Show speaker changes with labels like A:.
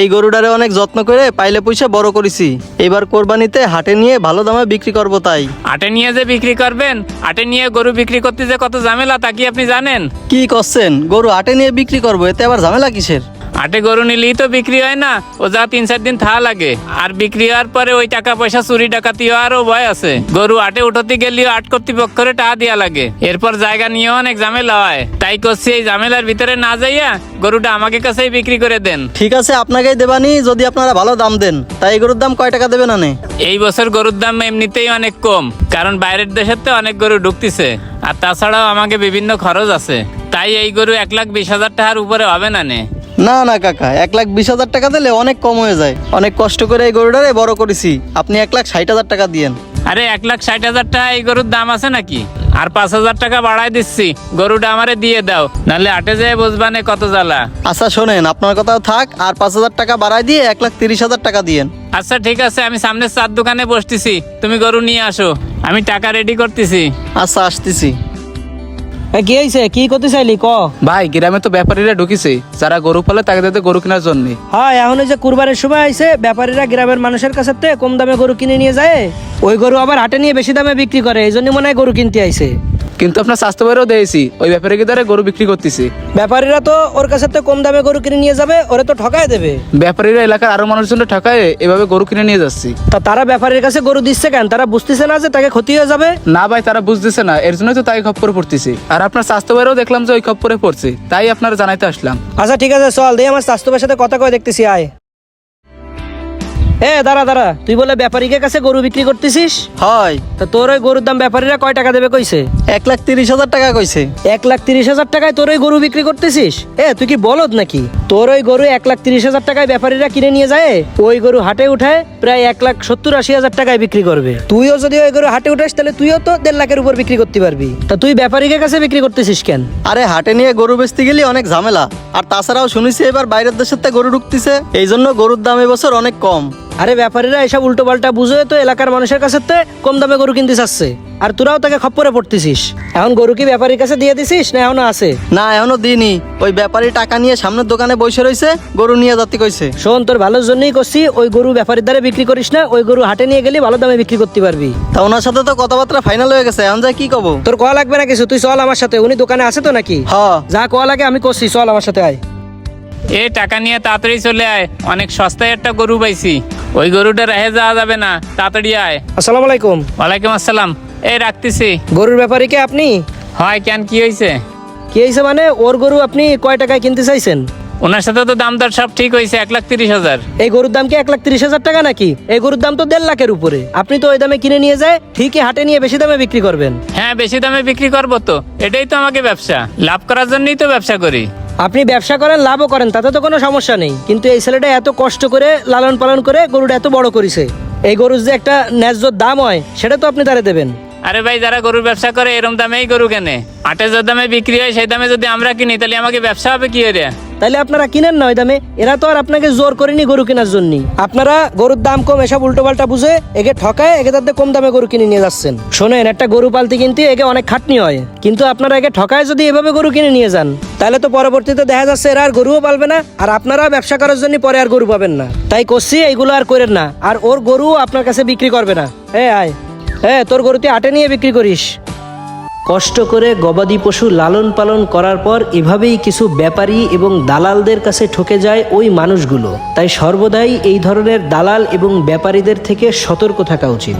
A: এই গরুটারে অনেক যত্ন করে পাইলে পয়সা বড় করেছি। এবার কোরবানিতে হাটে নিয়ে ভালো দামে বিক্রি করব তাই।
B: আটে নিয়ে যে বিক্রি করবেন হাটে নিয়ে গরু বিক্রি করতে যে কত ঝামেলা তা কি আপনি জানেন?
A: কি করছেন? গরু হাটে নিয়ে বিক্রি করব এতে আবার ঝামেলা কিসের?
B: আটে গরু নিলেই তো বিক্রি হয় না। ও যা তিন চার দিন থা লাগে। আর বিক্রি হওয়ার পরে ওই টাকা পয়সা চুরি ডাকাতি হওয়ারও ভয় আছে। গরু আটে উঠতে গেলেও আট কর্তৃপক্ষরে টাকা দেওয়া লাগে। এরপর জায়গা নিয়েও অনেক ঝামেলা হয়। তাই করছি এই ঝামেলার ভিতরে না যাইয়া গরুটা আমাকে কাছেই বিক্রি করে দেন।
A: ঠিক আছে আপনাকেই দেবানি যদি আপনারা ভালো দাম দেন। তাই এই গরুর দাম কয় টাকা দেবেন আনে?
B: এই বছর গরুর দাম এমনিতেই অনেক কম কারণ বাইরের দেশের তো অনেক গরু ঢুকতিছে। আর তাছাড়াও আমাকে বিভিন্ন খরচ আছে। তাই এই গরু এক লাখ বিশ হাজার টাকার উপরে হবে না নে।
A: না না কাকা এক লাখ বিশ হাজার টাকা দিলে অনেক কম হয়ে যায়। অনেক কষ্ট করে এই গরুটারে বড় করেছি। আপনি এক লাখ ষাট হাজার টাকা দিয়েন।
B: আরে এক লাখ ষাট হাজার টাকা এই গরুর দাম আছে নাকি? আর পাঁচ হাজার টাকা বাড়াই দিচ্ছি। গরুটা আমারে দিয়ে দাও নাহলে আটে যেয়ে বুঝবানে কত জ্বালা।
A: আচ্ছা শোনেন আপনার কথাও থাক আর পাঁচ হাজার টাকা বাড়াই দিয়ে এক লাখ তিরিশ হাজার টাকা দিয়েন।
B: আচ্ছা ঠিক আছে আমি সামনের চার দোকানে বসতেছি। তুমি গরু নিয়ে আসো। আমি টাকা রেডি করতেছি।
A: আচ্ছা আসতেছি।
C: কি হয়েছে কি করতে চাইলি? ক।
D: ভাই গ্রামে তো ব্যাপারীরা ঢুকিছে। যারা গরু পালে তাকে তাদের গরু কেনার জন্য।
C: হ্যাঁ এখন ওই যে কুরবানের সময় আইছে ব্যাপারীরা গ্রামের মানুষের কাছে কম দামে গরু কিনে নিয়ে যায়। ওই গরু আবার হাটে নিয়ে বেশি দামে বিক্রি করে এই জন্য মনে হয় গরু কিনতে আইছে।
D: কিন্তু আপনার স্বাস্থ্য বাইরেও দিয়েছি। ওই ব্যাপারে কি দ্বারা গরু বিক্রি করতেছি?
C: ব্যাপারীরা তো ওর কাছে তো কম দামে গরু কিনে নিয়ে যাবে ওরে তো ঠকায় দেবে।
D: ব্যাপারীরা এলাকার আরও মানুষজন ঠকায় এভাবে গরু কিনে নিয়ে যাচ্ছি।
C: তা তারা ব্যাপারীর কাছে গরু দিচ্ছে কেন? তারা বুঝতেছে না যে তাকে ক্ষতি হয়ে যাবে?
D: না ভাই তারা বুঝতেছে না এর জন্যই তো তাই খপ্পরে পড়তেছি। আর আপনার স্বাস্থ্য বাইরেও দেখলাম যে ওই খপ্পরে পড়ছে তাই আপনারা জানাইতে আসলাম।
C: আচ্ছা ঠিক আছে চল দিয়ে আমার স্বাস্থ্যের সাথে কথা কয়ে দেখতেছি আয়। এ দাঁড়া দাঁড়া। তুই বলে ব্যাপারীকে কাছে গরু বিক্রি করতেছিস?
A: হয়।
C: তা তোর ওই গরুর দাম ব্যাপারীরা কয় টাকা দেবে কইছে?
A: এক লাখ তিরিশ হাজার টাকা কইছে।
C: এক লাখ তিরিশ হাজার টাকায় তোর ওই গরু বিক্রি করতেছিস? এ তুই কি বলদ নাকি? তোর ওই গরু এক লাখ তিরিশ হাজার টাকায় ব্যাপারীরা কিনে নিয়ে যায়? ওই গরু হাটে উঠায় প্রায় এক লাখ সত্তর আশি হাজার টাকায় বিক্রি করবে। তুইও যদি ওই গরু হাটে উঠাস তাহলে তুইও তো দেড় লাখের উপর বিক্রি করতে পারবি। তা তুই ব্যাপারীকে কাছে বিক্রি করতেছিস কেন?
A: আরে হাটে নিয়ে গরু বেচতে গেলে অনেক ঝামেলা। আর তাছাড়াও শুনেছি এবার বাইরের দেশের গরু ঢুকতেছে। এই জন্য গরুর দাম এবছর অনেক কম।
C: আরে ব্যাপারীরা এসব উল্টো পাল্টা বুঝে তো এলাকার মানুষের কাছে তে কম দামে গরু কিনতে চাচ্ছে। আর তোরাও তাকে খপ্পরে পড়তেছিস। এখন গরু কি ব্যাপারীর কাছে দিয়ে দিছিস না এখনও আছে?
A: না এখনও দিইনি। ওই ব্যাপারী টাকা নিয়ে সামনের দোকানে বসে রয়েছে গরু নিয়ে যাতে কইছে।
C: শোন তোর ভালোর জন্যই করছি ওই গরু ব্যাপারীর দ্বারা বিক্রি করিস না ওই গরু হাটে নিয়ে গেলে ভালো দামে বিক্রি করতে পারবি।
A: তা ওনার সাথে তো কথাবার্তা ফাইনাল হয়ে গেছে এখন যাই কি কব?
C: তোর কয়া লাগবে না কিছু তুই চল আমার সাথে উনি দোকানে আছে তো নাকি?
A: হ।
C: যা কয়া লাগে আমি করছি চল আমার সাথে আয়।
B: এ টাকা নিয়ে তাড়াতাড়ি চলে আয় অনেক সস্তায় একটা গরু পাইছি। ওই গরুটা রেহে যাওয়া যাবে না তাড়াতাড়ি আয়।
C: আসসালামু আলাইকুম।
B: ওয়ালাইকুম আসসালাম। এই রাখতেছি।
C: গরুর ব্যাপারে ব্যাপারীকে আপনি?
B: হয় কেন কি হয়েছে
C: কি হয়েছে মানে? ওর গরু আপনি কয় টাকায় কিনতে চাইছেন?
B: ওনার সাথে তো দাম দর সব ঠিক হয়েছে এক লাখ তিরিশ হাজার।
C: এই গরুর দাম কি এক লাখ তিরিশ হাজার টাকা নাকি? এই গরুর দাম তো দেড় লাখের উপরে। আপনি তো ওই দামে কিনে নিয়ে যায় ঠিকই হাটে নিয়ে বেশি দামে বিক্রি করবেন।
B: হ্যাঁ বেশি দামে বিক্রি করব তো। এটাই তো আমাকে ব্যবসা। লাভ করার জন্যই তো ব্যবসা করি।
C: আপনি ব্যবসা করেন, লাভও করেন, তাতে তো কোনো সমস্যা নেই। কিন্তু এই ছেলেটা এত কষ্ট করে, লালন পালন করে গরুটা এত বড় করেছে। এই গরুর যে একটা ন্যায্য দাম হয়, সেটা তো আপনি তারে দেবেন।
B: আরে ভাই, যারা গরুর ব্যবসা করে, এরম দামেই গরু কেনে। আটের দামে বিক্রি হয়, সেই দামে যদি আমরা কিনি, তাহলে আমাকে ব্যবসা হবে কি রে
C: তাহলে আপনারা কিনেন না ওই দামে। এরা তো আর আপনাকে জোর করেনি গরু কেনার জন্য। আপনারা গরুর দাম কম এসব উল্টো পাল্টা বুঝে একে ঠকায়, একে তাদের কম দামে গরু কিনে নিয়ে যাচ্ছেন। শোনেন, একটা গরু পালতে কিন্তু একে অনেক খাটনি হয়। কিন্তু আপনারা একে ঠকায় যদি এভাবে গরু কিনে নিয়ে যান তাহলে তো পরবর্তীতে দেখা যাচ্ছে এরা আর গরুও পালবে না, আর আপনারা ব্যবসা করার জন্য পরে আর গরু পাবেন না। তাই করছি, এইগুলো আর করেন না। আর ওর গরু আপনার কাছে বিক্রি করবে না। হ্যাঁ আয়। হ্যাঁ তোর গরু তুই আটে নিয়ে বিক্রি করিস। কষ্ট করে গবাদি পশু লালন পালন করার পর এভাবেই কিছু ব্যাপারী এবং দালালদের কাছে ঠকে যায় ওই মানুষগুলো। তাই সর্বদাই এই ধরনের দালাল এবং ব্যাপারীদের থেকে সতর্ক থাকা উচিত।